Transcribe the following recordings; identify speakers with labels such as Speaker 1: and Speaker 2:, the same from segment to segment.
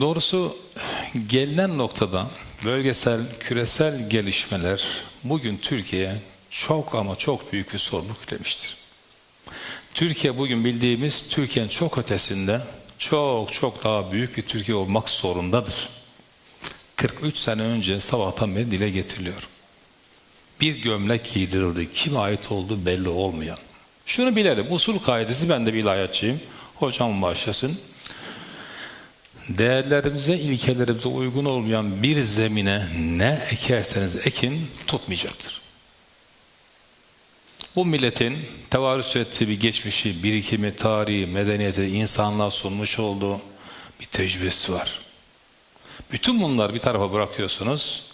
Speaker 1: Doğrusu gelinen noktada bölgesel, küresel gelişmeler bugün Türkiye'ye çok ama çok büyük bir sorumluluk yüklemiştir. Türkiye bugün bildiğimiz Türkiye'nin çok ötesinde çok çok daha büyük bir Türkiye olmak zorundadır. 43 sene önce sabahtan beri dile getiriliyor. Bir gömlek giydirildi. Kime ait olduğu belli olmayan. Şunu bilelim. Usul kaidesi ben de bir ilahiyatçıyım. Hocam başlasın. Değerlerimize, ilkelerimize uygun olmayan bir zemine ne ekerseniz ekin tutmayacaktır. Bu milletin tevarüs ettiği bir geçmişi, birikimi, tarihi, medeniyeti, insanlığa sunmuş olduğu bir tecrübesi var. Bütün bunları bir tarafa bırakıyorsunuz.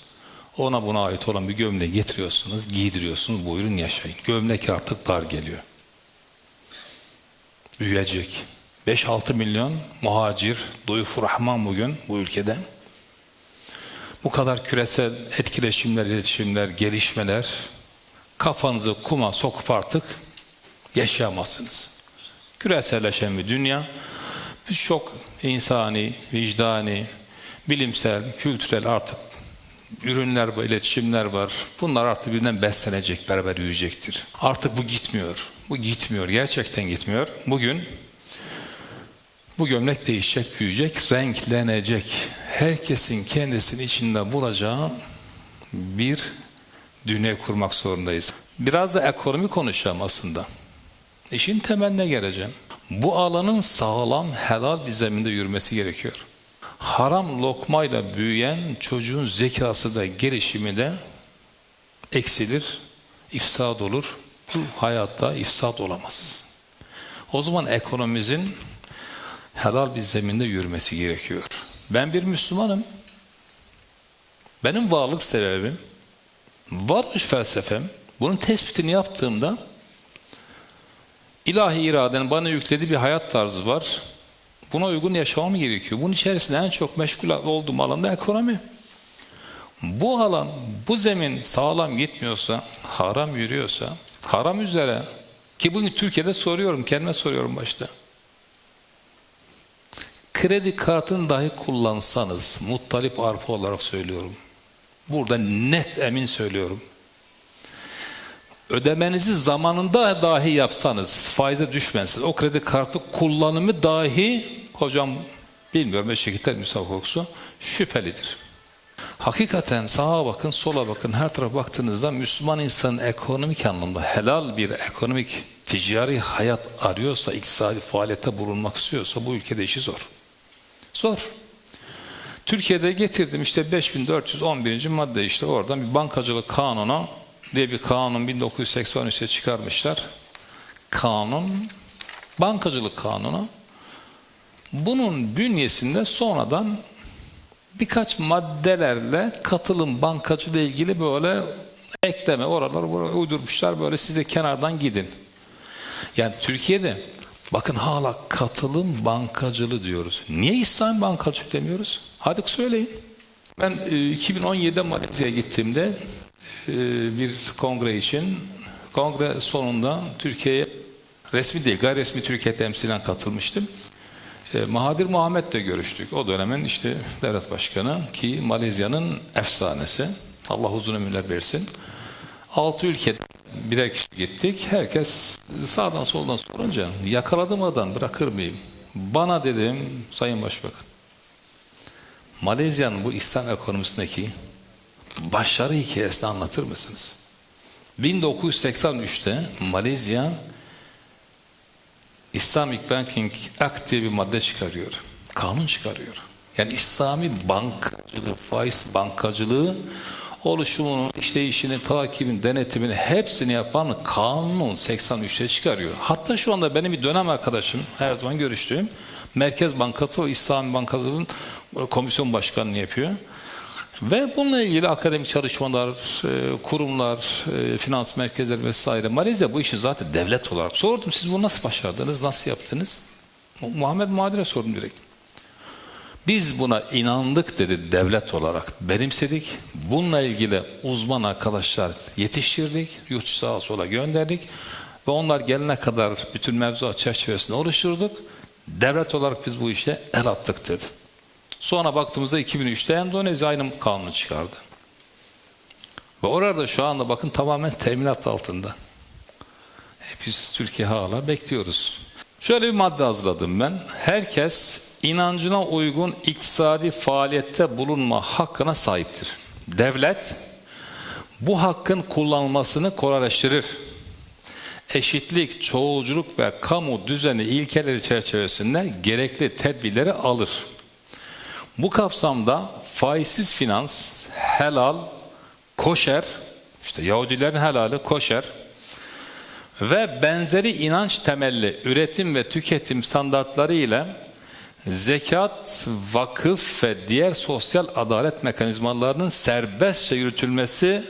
Speaker 1: Ona buna ait olan bir gömleği getiriyorsunuz, giydiriyorsunuz. Buyurun yaşayın. Gömlek artık dar geliyor. Büyüyecek. 5-6 milyon muhacir, duyuf rahman bugün bu ülkede. Bu kadar küresel etkileşimler, iletişimler, gelişmeler kafanızı kuma sokup artık yaşayamazsınız. Küreselleşen bir dünya birçok insani, vicdani, bilimsel, kültürel artık ürünler var, iletişimler var. Bunlar artık birbirinden beslenecek, beraber büyüyecektir. Artık bu gitmiyor. Bu gitmiyor. Gerçekten gitmiyor. Bugün bu gömlek değişecek, büyüyecek, renklenecek. Herkesin kendisinin içinde bulacağı bir dünya kurmak zorundayız. Biraz da ekonomi konuşacağım aslında. İşin temeline geleceğim. Bu alanın sağlam, helal bir zeminde yürümesi gerekiyor. Haram lokmayla büyüyen çocuğun zekası da gelişimi de eksilir, ifsad olur. Bu hayatta ifsad olamaz. O zaman ekonomimizin helal bir zeminde yürümesi gerekiyor. Ben bir Müslümanım. Benim varlık sebebim, varoluş felsefem, bunun tespitini yaptığımda ilahi iradenin bana yüklediği bir hayat tarzı var. Buna uygun yaşamam gerekiyor. Bunun içerisinde en çok meşgul olduğum alanda ekonomi. Bu alan, bu zemin sağlam gitmiyorsa, haram yürüyorsa, haram üzere ki bugün Türkiye'de soruyorum, kendime soruyorum başta. Kredi kartını dahi kullansanız, muttalip arpa olarak söylüyorum. Burada net emin söylüyorum. Ödemenizi zamanında dahi yapsanız, faize düşmezsiniz. O kredi kartı kullanımı dahi, hocam bilmiyorum eşekler müsabak kokusu, şüphelidir. Hakikaten sağa bakın, sola bakın, her tarafa baktığınızda Müslüman insanın ekonomik anlamda helal bir ekonomik ticari hayat arıyorsa, iktisadi faaliyette bulunmak istiyorsa bu ülkede işi zor. Zor. Türkiye'de getirdim işte 5411. madde işte oradan bir bankacılık kanunu diye bir kanun 1983'te çıkarmışlar. Kanun, bankacılık kanunu. Bunun bünyesinde sonradan birkaç maddelerle katılım bankacılığı ilgili böyle ekleme oraları uydurmuşlar böyle siz de kenardan gidin. Yani Türkiye'de bakın hala katılım bankacılığı diyoruz. Niye İslam bankacılığı demiyoruz? Hadi söyleyin. Ben 2017'de Malezya'ya gittiğimde bir kongre için kongre sonunda Türkiye'ye resmi değil gayri resmi Türkiye temsilen katılmıştım. Mahadir Muhammed'le görüştük. O dönemin işte devlet başkanı ki Malezya'nın efsanesi. Allah uzun ömürler versin. Altı ülke birer kişi gittik. Herkes sağdan soldan sorunca yakaladım adam bırakır mıyım? Bana dedim Sayın Başbakan. Malezya'nın bu İslam ekonomisindeki başarı hikayesini anlatır mısınız? 1983'te Malezya Islamic Banking Act diye bir madde çıkarıyor. Kanun çıkarıyor. Yani İslami bankacılığı, faiz bankacılığı oluşumunun, işleyişini, takibini, denetimini hepsini yapan kanun 83'te çıkarıyor. Hatta şu anda benim bir dönem arkadaşım, her zaman görüştüğüm Merkez Bankası ve İslami Bankası'nın komisyon başkanlığı yapıyor. Ve bununla ilgili akademik çalışmalar, e, kurumlar, e, finans merkezleri vesaire. Malezya bu işi zaten devlet olarak sordum. Siz bunu nasıl başardınız, nasıl yaptınız? Muhammed Muhadir'e sordum direkt. Biz buna inandık dedi devlet olarak. Benimsedik. Bununla ilgili uzman arkadaşlar yetiştirdik. Yurt sağa sola gönderdik. Ve onlar gelene kadar bütün mevzuat çerçevesini oluşturduk. Devlet olarak biz bu işe el attık dedi. Sonra baktığımızda 2003'te Endonezya aynı kanunu çıkardı. Ve orada şu anda bakın tamamen teminat altında. E biz Türkiye hala bekliyoruz. Şöyle bir madde hazırladım ben. Herkes inancına uygun iktisadi faaliyette bulunma hakkına sahiptir. Devlet bu hakkın kullanılmasını kolaylaştırır. Eşitlik, çoğulculuk ve kamu düzeni ilkeleri çerçevesinde gerekli tedbirleri alır. Bu kapsamda faizsiz finans, helal, koşer, işte Yahudilerin helali koşer ve benzeri inanç temelli üretim ve tüketim standartları ile zekat, vakıf ve diğer sosyal adalet mekanizmalarının serbestçe yürütülmesi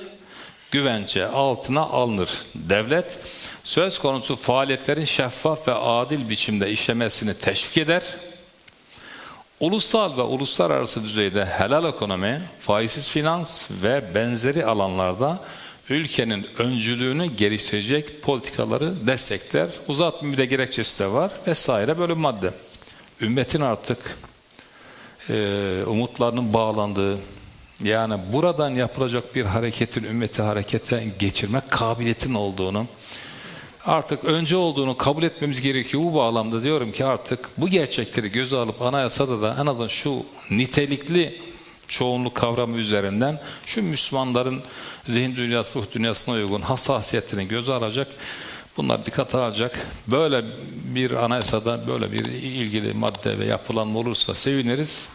Speaker 1: güvence altına alınır. Devlet söz konusu faaliyetlerin şeffaf ve adil biçimde işlemesini teşvik eder. Ulusal ve uluslararası düzeyde helal ekonomi, faizsiz finans ve benzeri alanlarda ülkenin öncülüğünü geliştirecek politikaları destekler. Uzatma bir de gerekçesi de var vesaire böyle madde. Ümmetin artık e, umutlarının bağlandığı, yani buradan yapılacak bir hareketin ümmeti harekete geçirmek kabiliyetin olduğunu, artık önce olduğunu kabul etmemiz gerekiyor. Bu bağlamda diyorum ki artık bu gerçekleri göze alıp anayasada da en azından şu nitelikli çoğunluk kavramı üzerinden şu Müslümanların zihin dünyası, ruh dünyasına uygun hassasiyetini göze alacak. Bunlar dikkate alacak. Böyle bir anayasada böyle bir ilgili madde ve yapılanma olursa seviniriz.